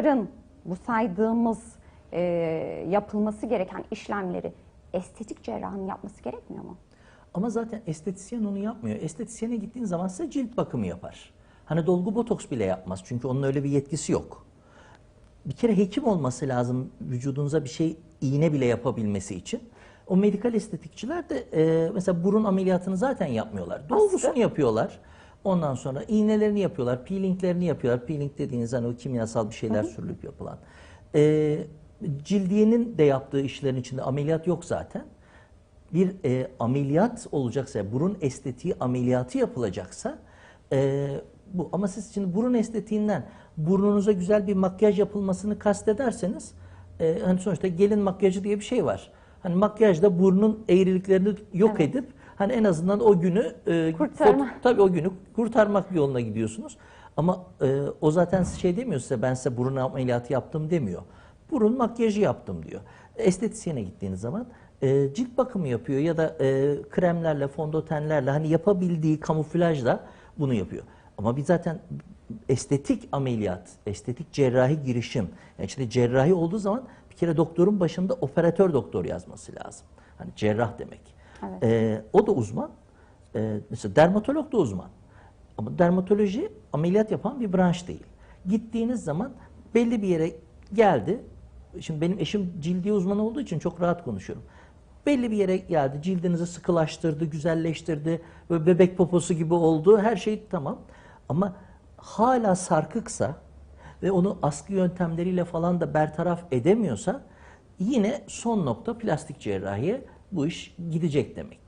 Bunların bu saydığımız e, yapılması gereken işlemleri estetik cerrahın yapması gerekmiyor mu? Ama zaten estetisyen onu yapmıyor. Estetisyene gittiğin zaman size cilt bakımı yapar. Hani dolgu botoks bile yapmaz. Çünkü onun öyle bir yetkisi yok. Bir kere hekim olması lazım vücudunuza bir şey iğne bile yapabilmesi için. O medikal estetikçiler de e, mesela burun ameliyatını zaten yapmıyorlar. Dolgusunu yapıyorlar. Ondan sonra iğnelerini yapıyorlar, peelinglerini yapıyorlar. Peeling dediğiniz hani o kimyasal bir şeyler sürülüp yapılan. E, cildiyenin de yaptığı işlerin içinde ameliyat yok zaten bir e, ameliyat olacaksa, burun estetiği ameliyatı yapılacaksa e, bu ama siz şimdi burun estetiğinden burnunuza güzel bir makyaj yapılmasını kastederseniz e, hani sonuçta gelin makyajı diye bir şey var. Hani makyajda burnun eğriliklerini yok edip hani en azından o günü e, Kurtarma. tabii o günü kurtarmak yoluna gidiyorsunuz. Ama e, o zaten şey demiyor size ben size burun ameliyatı yaptım demiyor. Burun makyajı yaptım diyor. Estetisyene gittiğiniz zaman e, cilt bakımı yapıyor ya da e, kremlerle, fondötenlerle hani yapabildiği kamuflajla bunu yapıyor. Ama bir zaten estetik ameliyat, estetik cerrahi girişim. Yani işte cerrahi olduğu zaman bir kere doktorun başında operatör doktor yazması lazım. Hani cerrah demek. Evet. E, o da uzman. E, mesela dermatolog da uzman. Ama dermatoloji ameliyat yapan bir branş değil. Gittiğiniz zaman belli bir yere geldi. Şimdi benim eşim cildiye uzmanı olduğu için çok rahat konuşuyorum. Belli bir yere geldi, cildinizi sıkılaştırdı, güzelleştirdi, böyle bebek poposu gibi oldu, her şey tamam. Ama hala sarkıksa ve onu askı yöntemleriyle falan da bertaraf edemiyorsa yine son nokta plastik cerrahiye bu iş gidecek demektir.